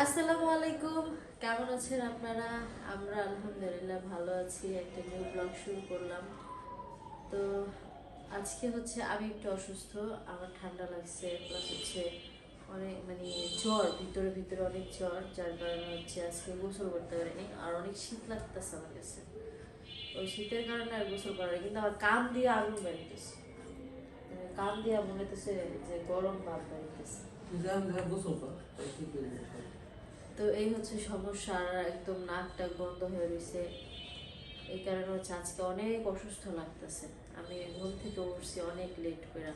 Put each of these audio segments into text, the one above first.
আসসালামু আলাইকুম। কেমন আছেন আপনারা? আমরা আলহামদুলিল্লাহ ভালো আছি। একটা নিউ ব্লগ শুরু করলাম। তো আজকে হচ্ছে আমি একটু অসুস্থ। আমার ঠান্ডা লাগছে প্লাস হচ্ছে অনেক মানে জ্বর, ভিতরে ভিতরে অনেক জ্বর, যার কারণে হচ্ছে আজকে গোসল করতে পারিনি। আর অনেক শীত লাগতেছে আমার কাছে। ওই শীতের কারণে আর গোসল করা কিন্তু আমার কান দিয়ে আগুন বেরিতেছে মানে কান দিয়ে মনে হইতেছে যে গরম ভাব বেরিতেছে গোসল কর তো এই হচ্ছে সমস্যা, আর একদম নাকটা বন্ধ হয়ে রয়েছে এই কারণে হচ্ছে আজকে অনেক অসুস্থ লাগতেছে। আমি ঘুম থেকে উঠছি অনেক লেট করে।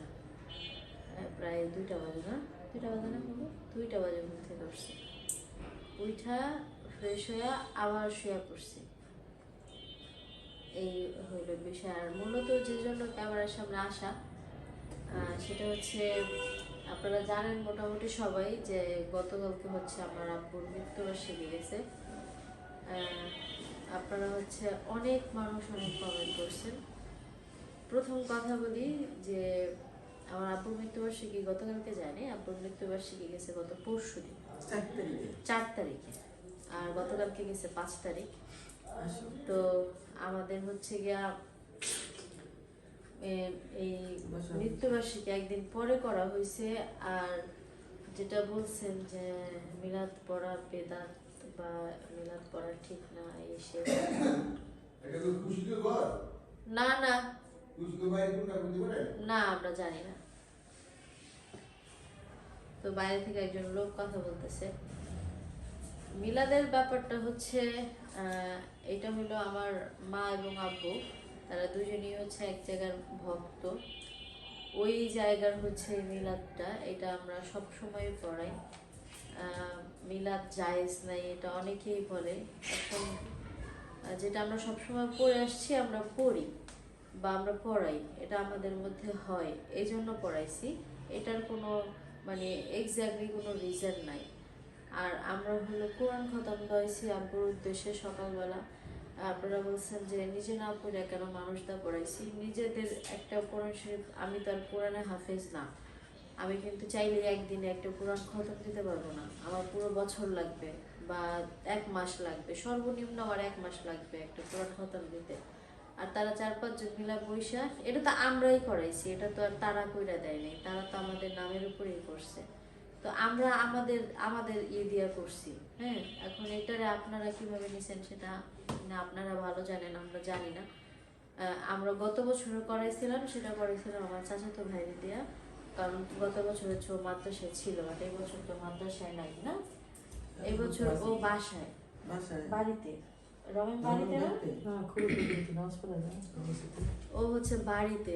প্রায় দুইটা বাজে না? দুইটা বাজে না বাবু? দুইটা বাজে ঘুম থেকে উঠছি। উঠা ফ্রেশ হয়ে আবার শুয়ে পড়ছি। এই হইল বিষয়। আর মূলত যে জন্য ক্যামেরার সামনে আসা সেটা হচ্ছে আপনারা জানেন মোটামুটি সবাই যে গতকালকে হচ্ছে আমার আব্বুর মৃত্যুবার্ষিকী গেছে। আপনারা হচ্ছে অনেক মানুষ অনেক কমেন্ট করছেন। প্রথম কথা বলি যে আমার আব্বুর মৃত্যুবার্ষিকী গতকালকে যায়নি আব্বুর মৃত্যুবার্ষিকী গেছে গত পরশু দিন। চার তারিখে। চার তারিখে। আর গতকালকে গেছে পাঁচ তারিখ। তো আমাদের হচ্ছে গিয়া এই মৃত্যুবার্ষিকী একদিন পরে করা হয়েছে আর যেটা বলছেন যে মিলাদ পড়া বেদাত বা মিলাদ পড়া ঠিক না এই সে এটা তো খুশিতে ঘর। না না। খুশিতে বাইরে কোনটা করতে পারে? না আমরা জানি না। তো বাইরে থেকে একজন লোক কথা বলতেছে। মিলাদের ব্যাপারটা হচ্ছে আহ, এটা হলো আমার মা এবং আব্বু। তারা দুজনেই হচ্ছে এক জায়গার ভক্ত। ওই জায়গার হচ্ছে মিলাদটা, এটা আমরা সব সময় পড়াই। মিলাদ জায়েজ নাই, এটা অনেকেই বলে। এখন যেটা আমরা সবসময় পড়ে আসছি, আমরা পড়ি বা আমরা পড়াই, এটা আমাদের মধ্যে হয় এই জন্য পড়াইছি। এটার কোনো মানে এক্স্যাক্টলি কোনো রিজন নাই। আর আমরা হলো কোরআন খতম গাইছি আব্বুর উদ্দেশ্যে সকালবেলা। আপনারা বলছেন যে নিজে না পড়ে কেন মানুষটা পড়াইছি? নিজেদের একটা কোরআন শরীফ আমি তার কোরআনে হাফেজ না। আমি কিন্তু চাইলে একদিনে একটা কোরআন খতম দিতে পারব না। আমার পুরো বছর লাগবে বা এক মাস লাগবে, সর্বনিম্ন আমার এক মাস লাগবে একটা কোরআন খতম দিতে। আর তারা চার পাঁচজন মিলা পয়সা এটা তো আমরাই করাইছি, এটা তো আর তারা কইরা দেয়নি তারা তো আমাদের নামের উপরেই করছে। তো আমরা আমাদের আমাদের ইয়ে দিয়া করছি হ্যাঁ? এখন এটারে আপনারা কীভাবে নিছেন সেটা না আপনারা ভালো জানেন আমরা জানি না। আমরা গত বছর করাইছিলাম সেটা করাইছিলাম আমার চাচাতো ভাইরে দিয়া। কারণ গত বছর হচ্ছে ও মাদ্রাসায় ছিল আর এই বছর তো মাদ্রাসায় নাই না? এই বছর ও বাসায়। বাসায়। বাড়িতে। রমেন বাড়িতে না? হ্যাঁ। ও হচ্ছে বাড়িতে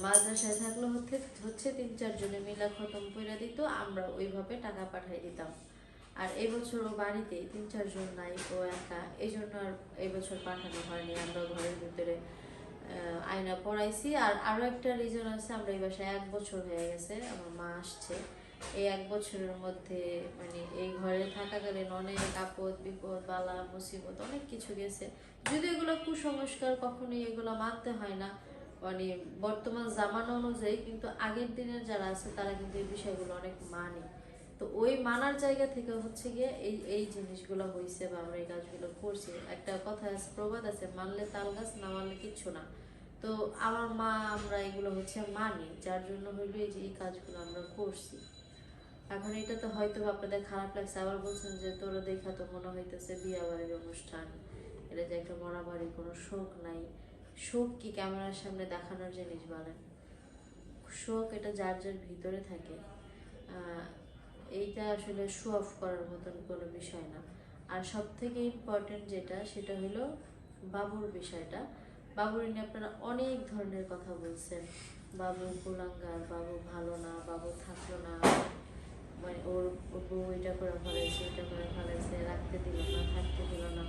মাদ্রাসায় থাকলে হচ্ছে হচ্ছে তিন চারজনে মিলা খতম করে দিত আমরা ওইভাবে টাকা পাঠাই দিতাম। আর এই বছর ও বাড়িতে তিন চারজন নাই, ও একা। এই জন্য আর এই বছর পাঠানো হয়নি। আমরা ঘরের ভিতরে আয়না পড়াইছি আর আরও একটা রিজন আছে, আমরা এই বাসায় এক বছর হয়ে গেছে, আমার মা আসছে। এই এক বছরের মধ্যে মানে এই ঘরে থাকাকালীন অনেক আপদ, বিপদ, বালা, মুসিবত, অনেক কিছু গেছে। যদি এগুলো কুসংস্কার, কখনোই এগুলো মানতে হয় না। মানে বর্তমান জামানা অনুযায়ী, কিন্তু আগের দিনের যারা আছে, তারা কিন্তু এই বিষয়গুলো অনেক মানে। তো ওই মানার জায়গা থেকে হচ্ছে গিয়ে এই এই জিনিসগুলো হয়েছে বা আমরা এই কাজগুলো করছি। একটা কথা আছে, প্রবাদ আছে, মানলে তাল গাছ, না মানলে কিচ্ছু না। তো আমার মা, আমরা এগুলো হচ্ছে মানি, যার জন্য হইল এই যে এই কাজগুলো আমরা করছি। এখন এটা তো হয়তো আপনাদের খারাপ লাগছে, আবার বলছেন যে তোরা দেখা তো মনে হইতেছে বিয়া বাড়ির অনুষ্ঠান। এটা যে একটা মরা বাড়ির কোনো শোক নাই। শোক কি ক্যামেরার সামনে দেখানোর জিনিস বলেন? শোক এটা যার যার ভিতরে থাকে। এইটা আসলে শো অফ করার মতন কোনো বিষয় না। আর সব থেকে ইম্পর্টেন্ট যেটা, সেটা হলো বাবুর বিষয়টা। বাবুর নিয়ে আপনারা অনেক ধরনের কথা বলছেন। বাবু কুলাঙ্গার, বাবু ভালো না, বাবু থাকল না। মানে ওর বউ এটা করে ফেলাইছে এটা করে ফেলাইছে, রাখতে দিল না, থাকতে দিল না।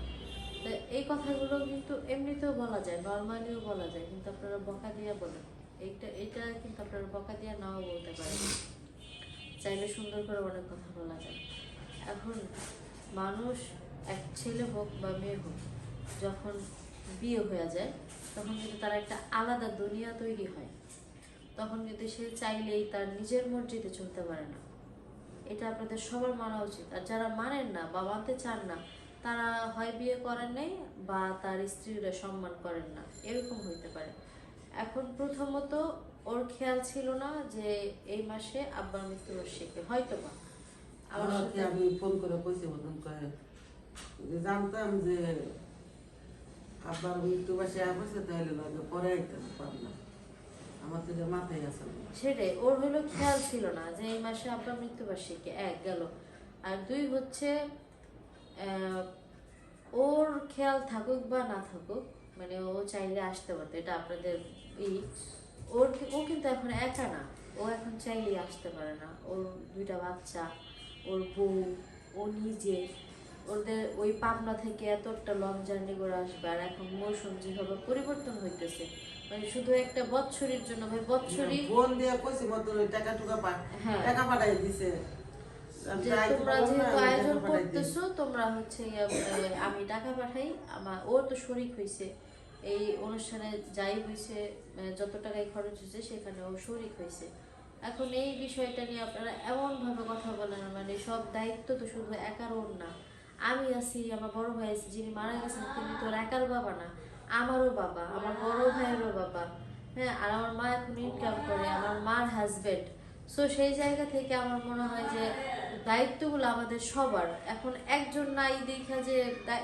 তো এই কথাগুলো কিন্তু এমনিতেও বলা যায়, নর্মালিও বলা যায়, কিন্তু আপনারা বকা দিয়া বলেন। এইটা এটা কিন্তু আপনারা বকা দিয়া নাও বলতে পারেন। চাইলে সুন্দর করে অনেক কথা বলা যায়। এখন মানুষ এক ছেলে হোক বা মেয়ে হোক, যখন বিয়ে হয়ে যায়, তখন কিন্তু তার একটা আলাদা দুনিয়া তৈরি হয়। তখন কিন্তু সে চাইলেই তার নিজের মর্জিতে চলতে পারে না। এটা আপনাদের সবার মানা উচিত। আর যারা মানেন না বা মানতে চান না, তারা হয় বিয়ে করেন নাই বা তার স্ত্রীরা সম্মান করেন না, এরকম হইতে পারে। এখন প্রথমত ওর খেয়াল ছিল না যে এই মাসে আব্বার মৃত্যুবার্ষিকী হয়তো বা আমার সাথে আমি ফোন করে কইছি মতন করে। যে জানতাম যে আব্বার মৃত্যু বাসে আসছে তাহলে লাগে পরে আইতাম পারলাম আমার তো মাথায় আসে সেটাই ওর হলো খেয়াল ছিল না যে এই মাসে আব্বার মৃত্যুবার্ষিকী এক গেল। আর দুই হচ্ছে ওর খেয়াল থাকুক বা না থাকুক মানে ও চাইলে আসতে পারতো এটা আপনাদের ই। ওর ও কিন্তু এখন একা না। ও এখন চাইলেই আসতে পারে না। ওর দুইটা বাচ্চা ওর বউ ও নিজে। ওদের ওই পাবনা থেকে এতটা লং জার্নি করে আসবে আর এখন মৌসুম যেভাবে পরিবর্তন হইতেছে মানে শুধু একটা বৎসরের জন্য ভাই বৎসরই ফোন দিয়ে কইছি মতন টাকা টুকা হ্যাঁ। টাকা পাঠাই দিছে। তোমরা যেহেতু আয়োজন। করতেছো তোমরা হচ্ছে আমি টাকা পাঠাই আমার ও তো শরিক হয়েছে এই অনুষ্ঠানে যাই হয়েছে যত টাকাই খরচ হয়েছে সেখানে ও শরিক হয়েছে। এখন এই বিষয়টা নিয়ে আপনারা এমন ভাবে কথা বলেন মানে সব দায়িত্ব তো শুধু একার ওর না। আমি আছি, আমার বড় ভাই আছে, যিনি মারা গেছেন, তিনি তো ওর একার বাবা না, আমারও বাবা, আমার বড় ভাইয়েরও বাবা। হ্যাঁ আর আমার মা এখন ইনকাম করে, আমার মার হাজবেন্ড সো সেই জায়গা থেকে আমার মনে হয় যে দায়িত্বগুলো আমাদের সবার। এখন একজন নাই, দেখা যে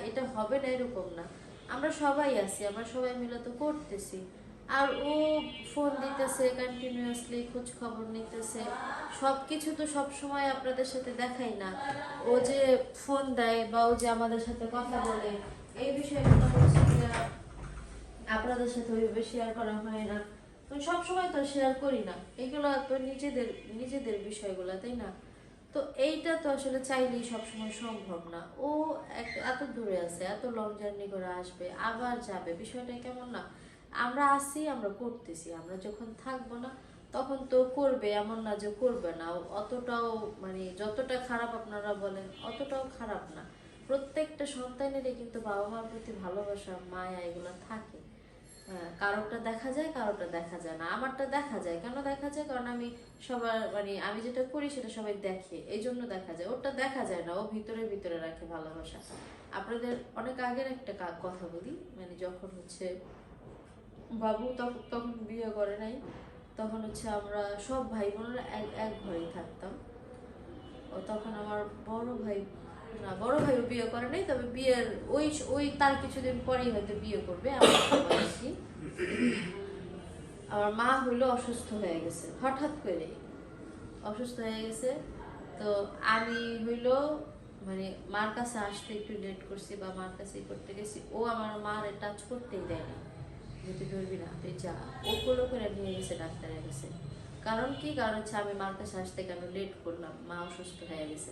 এটা হবে না এরকম না। আমরা সবাই আছি, আমরা সবাই মিলে তো করতেছি। আর ও ফোন দিতেছে কন্টিনিউয়াসলি খোঁজ খবর নিতেছে। সব কিছু তো সব সময় আপনাদের সাথে দেখাই না। ও যে ফোন দেয় বা ও যে আমাদের সাথে কথা বলে, এই বিষয়গুলো হচ্ছে আপনাদের সাথে ওইভাবে শেয়ার করা হয় না। তো সব সময় তো শেয়ার করি না। এগুলো তো নিজেদের নিজেদের বিষয়গুলো, তাই না? তো এইটা তো আসলে চাইলেই সবসময় সম্ভব না। ও এত দূরে আছে, এত লং জার্নি করে আসবে, আবার যাবে, বিষয়টা কেমন না? আমরা আসি আমরা করতেছি, আমরা যখন থাকব না, তখন তো করবে, এমন না যে করবে না। অতটাও মানে যতটা খারাপ আপনারা বলেন, অতটাও খারাপ না। প্রত্যেকটা সন্তানেরই কিন্তু বাবা মার প্রতি ভালোবাসা, মায়া এগুলো থাকে। কারোরটা দেখা যায়, কারোরটা দেখা যায় না। আমারটা দেখা যায়। কেন দেখা যায়? কারণ আমি সবার মানে আমি যেটা করি সেটা সবাই দেখে। এই জন্য দেখা যায়। ওটা দেখা যায় না। ও ভিতরে ভিতরে রাখে ভালোবাসা। আপনাদের অনেক আগের একটা কথা বলি। মানে যখন হচ্ছে বাবু তখন তখন বিয়ে করে নাই, তখন হচ্ছে আমরা সব ভাই বোনেরা এক এক ঘরেই থাকতাম। ও তখন আমার বড় ভাই না, বড় ভাইও বিয়ে করে নাই, তবে বিয়ের ওই ওই তার কিছুদিন পরেই হয়তো বিয়ে করবে, আমার আমার মা হইল অসুস্থ হয়ে গেছে, হঠাৎ করে অসুস্থ হয়ে গেছে। তো আমি হইল মানে মার কাছে আসতে একটু লেট করছি বা মার কাছে করতে গেছি, ও আমার মার টাচ করতেই দেয় না ধরবি না, তুই যা, ও কোলো করে নিয়ে গেছে, ডাক্তারের কাছে। কারণ কি? কারণ হচ্ছে আমি মার কাছে আসতে কেন লেট করলাম, মা অসুস্থ হয়ে গেছে।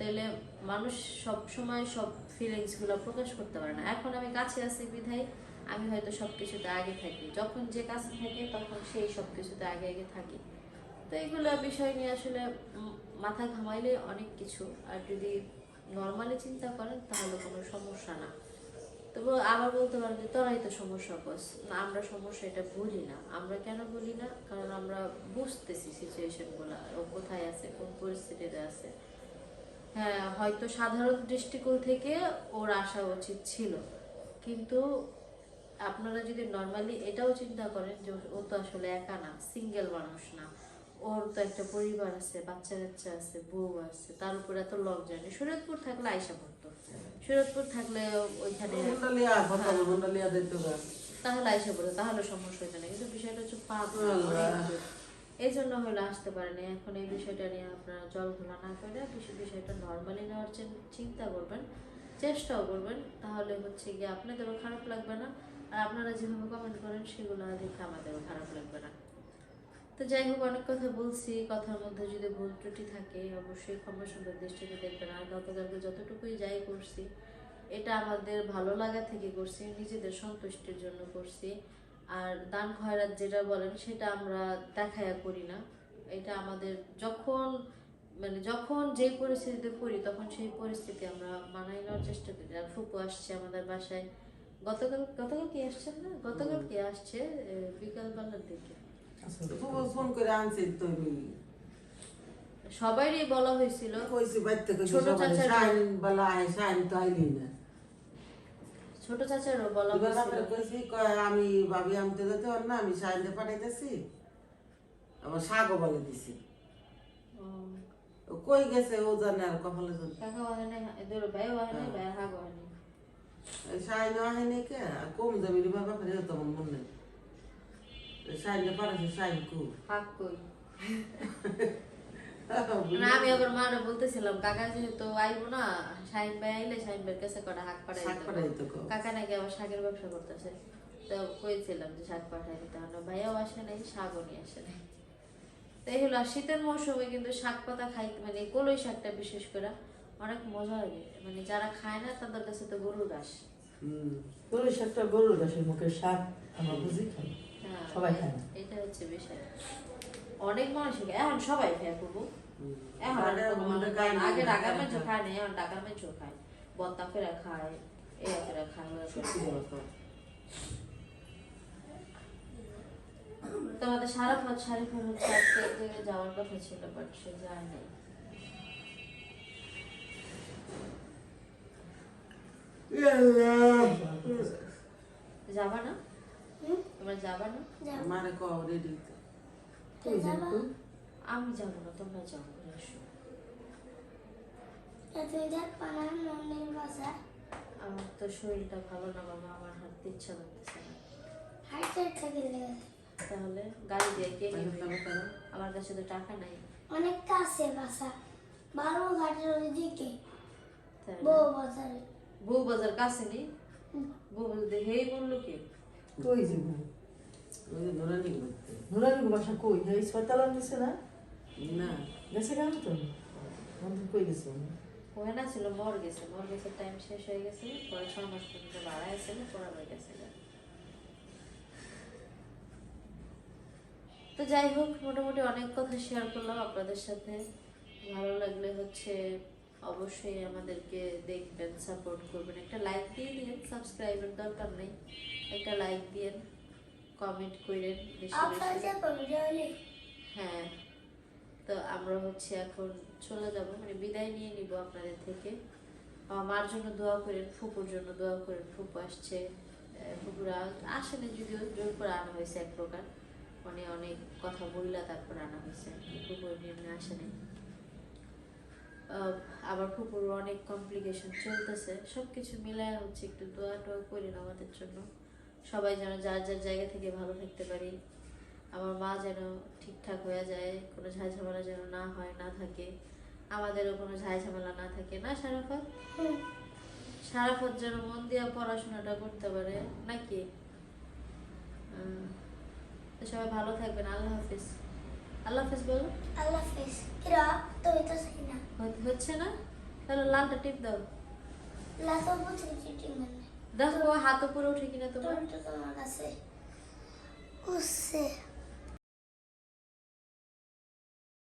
তাহলে মানুষ সব সময় সব ফিলিংসগুলো প্রকাশ করতে পারে না। এখন আমি কাছে আছি বিধায়, আমি হয়তো সব কিছুতে আগে থাকি। যখন যে কাছে থাকে, তখন সেই সব কিছুতে আগে আগে থাকি। তো এইগুলো বিষয় নিয়ে আসলে মাথা ঘামাইলে অনেক কিছু। আর যদি নর্মালি চিন্তা করেন, তাহলে কোনো সমস্যা না। তবু আবার বলতে পারেন যে, তোরাই তো সমস্যা করস না, আমরা সমস্যা এটা বলি না। আমরা কেন বলি না? কারণ আমরা বুঝতেছি সিচুয়েশনগুলা ও কোথায় আছে, কোন পরিস্থিতিতে আছে। হ্যাঁ হয়তো সাধারণ দৃষ্টিকোণ থেকে ওর আসা উচিত ছিল। কিন্তু আপনারা যদি নর্মালি এটাও চিন্তা করেন যে ও তো আসলে একা না সিঙ্গেল মানুষ না ওর তো একটা পরিবার আছে বাচ্চা কাচ্চা আছে বউ আছে তার উপর এত লং জার্নি সুরতপুর থাকলে আয়সা পড়তো। সুরতপুর থাকলে ওইখানে গা তাহলে আইসা পড়ে তাহলে সমস্যা হইতো না। কিন্তু বিষয়টা হচ্ছে দূর। এই জন্য হলো আসতে পারেনি। এখন এই বিষয়টা নিয়ে আপনারা জল ঘোলা না করে বিষয়- বিষয়টা নর্মালি নেওয়ার চিন- চিন্তা করবেন, চেষ্টাও করবেন। তাহলে হচ্ছে গিয়ে আপনাদেরও খারাপ লাগবে না। আর আপনারা যেভাবে কমেন্ট করেন, সেগুলো দেখে আমাদেরও খারাপ লাগবে না। তো যাই হোক, অনেক কথা বলছি। কথার মধ্যে যদি ভুল ত্রুটি থাকে, অবশ্যই ক্ষমা সুন্দর দৃষ্টিতে দেখবেন। আর গতকালকে যতটুকুই যাই করছি, এটা আমাদের ভালো লাগা থেকে করছি, নিজেদের সন্তুষ্টির জন্য করছি। আর দান খয়রাত যেটা বলেন সেটা আমরা দেখায়া করি না। এটা আমাদের যখন মানে যখন যে পরিস্থিতিতে পড়ি তখন সেই পরিস্থিতি আমরা মানাই নেওয়ার চেষ্টা করি। আর ফুপু আসছে আমাদের বাসায়। গতকাল গতকাল কি আসছেন না? গতকাল কি আসছে? বিকাল বেলার দিকে। তো ফোন করে আনছি তো সবাইরই বলা হয়েছিল। ছোট চাচার- শাইন আয় শাইন তো আইলি না। ছোট চাচারও বলা কইছি আমি ভাবি আনতে যেতে পার না আমি শাইনতে পাঠাইতেছি আবার শাকও বলে দিছি। কই গেছে ও জানে আর কপালে জানে। কাকা নাই এদের ভাই বলে ভাই কে? আর কম রে বাবা ফেরে তখন মনে নেই। শাইনতে পাঠাইছি শাইন কু হাক কই? না আমি আবার মারে বলতেছিলাম কাকা যেহেতু আইবো না শাহিন ভাই আইলে শাহিন ভাইয়ের কাছে কটা হাক পাঠাই। কাকা নাকি আবার শাকের ব্যবসা করতেছে। তো কইছিলাম যে শাক পাঠাই দিতে না ভাইয়াও আসে নাই শাকও নিয়ে আসে নাই। তাই হলো আর শীতের মৌসুমে কিন্তু শাক পাতা খাই মানে কলই শাকটা বিশেষ করে অনেক মজা লাগে। মানে যারা খায় না তাদের কাছে তো গরুর ঘাস। হুম গরুর শাকটা গরুর গাছের মুখের শাক আমরা বুঝি খাই। হ্যাঁ, সবাই খায়। এটা হচ্ছে বিষয়। অনেক মানুষই এখন সবাই খায় করব এখন আগে মানুষ ঢাকার খায় না। খায় না এখন ঢাকার মেঝো খায়। বত্তা ফেরা খায় এরা ফেরা খায়। তোমাদের সারা পথ ফোন হচ্ছে যাওয়ার কথা ছিল বাট সে যায় নাই। যাবা না? তোমরা যাবা না? মারে কও রেডি তুই যাবি আমি যাব না তোমরা যাও ঘুরে এসো। তুই দেখ পানার মনের বাসা। আমার তো শরীরটা ভালো না বাবা আমার হাঁটতে ইচ্ছা করতেছে না। তাহলে গাড়ি দিয়ে কে? আমার কাছে তো টাকা নাই। অনেক কাছে বাসা বারো ঘাটের ওইদিকে বউ বাজারে। বউ বাজার কাছে নেই? বউ বলতে হেই বলল কি? কই যাব নুরানি করতে। নুরানি বাসা কই? ইস্পাতালা দিছে না? না। গেছে কেন তো? বন্ধু কই গেছে? ওখানে না ছিল মর গেছে। মর গেছে টাইম শেষ হয়ে গেছে। পরে ছ মাস পর্যন্ত ভাড়া আছে পরে আবার গেছে গা। তো যাই হোক মোটামুটি অনেক কথা শেয়ার করলাম আপনাদের সাথে। ভালো লাগলে হচ্ছে অবশ্যই আমাদেরকে দেখবেন সাপোর্ট করবেন। একটা লাইক দিয়ে দিন সাবস্ক্রাইবের দরকার নেই। একটা লাইক দিয়েন। কমেন্ট করেন হ্যাঁ তো আমরা হচ্ছে এখন চলে যাব মানে বিদায় নিয়ে নিব আপনাদের থেকে। আমার মার জন্য দোয়া করেন ফুপুর জন্য দোয়া করেন ফুপু আসছে। ফুপুরা আসেনি যদিও জোর করে আনা হয়েছে এক প্রকার। মানে অনেক কথা বললা তারপর আনা হয়েছে। ফুপু এমনি আসেনি। আবার ফুপুর অনেক কমপ্লিকেশন চলতেছে। সব কিছু মিলায় হচ্ছে একটু দোয়া টোয়া করেন আমাদের জন্য। সবাই যেন যার যার জায়গা থেকে ভালো থাকতে পারি। আমার মা যেন ঠিকঠাক হয়ে যায় কোনো ঝাই ঝামেলা যেন না হয় না থাকে। আমাদেরও কোনো ঝাই ঝামেলা না থাকে না সারাফত? সারাফত যেন মন দিয়ে পড়াশোনাটা করতে পারে নাকি সবাই ভালো থাকবেন আল্লাহ হাফিজ। আল্লাহ হাফিজ বলো। আল্লাহ হাফিজ। কিরা তো না হচ্ছে- না? তাহলে লালটা টিপ দাও। বুঝি চিটিং মানে দেখো হাত উপরে উঠে কিনা তোমার আছে উসে